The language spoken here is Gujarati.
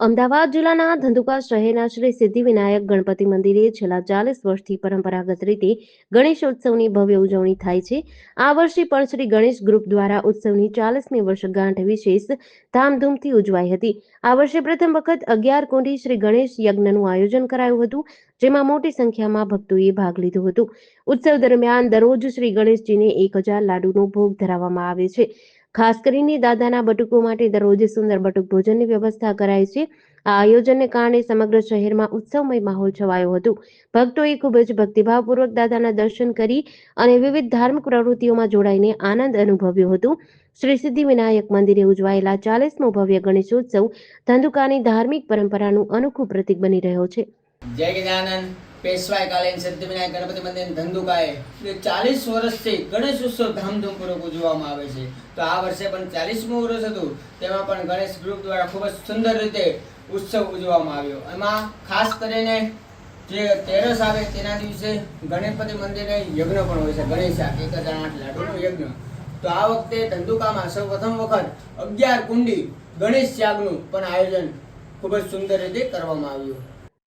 અમદાવાદ જિલ્લાના ધંધુકા શહેરના શ્રી સિદ્ધિવિનાયક ગણપતિ મંદિરે છેલ્લા ચાલીસ વર્ષથી પરંપરાગત રીતે ગણેશોત્સવની ભવ્ય ઉજવણી થાય છે. આ વર્ષે પણ શ્રી ગણેશ ગ્રુપ દ્વારા ઉત્સવની ચાલીસમી વર્ષગાંઠ વિશેષ ધામધૂમથી ઉજવાઈ હતી. આ વર્ષે પ્રથમ વખત અગિયાર કુંડી શ્રી ગણેશ યજ્ઞનું આયોજન કરાયું હતું, જેમાં મોટી સંખ્યામાં ભક્તોએ ભાગ લીધો હતો. ઉત્સવ દરમિયાન દરરોજ શ્રી ગણેશજીને એક હજાર લાડુનો ભોગ ધરાવવામાં આવે છે. ખાસ કરીને દાદાના બટુકો માટે દરરોજ સુંદર બટુક ભોજનની વ્યવસ્થા કરાય છે. આ આયોજનને કારણે સમગ્ર શહેરમાં ઉત્સવમય માહોલ છવાયો હતો. ભક્તોએ ખૂબ જ ભક્તિભાવપૂર્વક દાદાના દર્શન કરી અને વિવિધ ધાર્મિક પ્રવૃત્તિઓમાં જોડાઈને આનંદ અનુભવ્યો હતો. શ્રી સિદ્ધિવિનાયક મંદિરે ઉજવાયેલા ચાલીસમો ભવ્ય ગણેશોત્સવ ધંધુકાની ધાર્મિક પરંપરાનું અનોખું પ્રતીક બની રહ્યો છે. જય ગજાનંદ પેશવાય કાલીન સિદ્ધિવિનાયક ગણપતિ મંદિર ધંધુકાએ. ચાલીસ વર્ષથી ગણેશ ઉત્સવ ધામધૂમપૂર્વક ઉજવવામાં આવે છે. તો આ વર્ષે પણ ચાલીસમું વર્ષ હતું. તેમાં પણ ગણેશ ગ્રુપ દ્વારા ખૂબ જ સુંદર રીતે ઉત્સવ ઉજવવામાં આવ્યો. એમાં ખાસ કરીને જે તેરસ આવે તેના દિવસે ગણપતિ મંદિરે યજ્ઞ પણ હોય છે. ગણેશ આ એક હજાર આઠ લાડુનો યજ્ઞ. તો આ વખતે ધંધુકામાં સૌ પ્રથમ વખત અગિયાર કુંડી ગણેશ યાગનું પણ આયોજન ખૂબ જ સુંદર રીતે કરવામાં આવ્યું.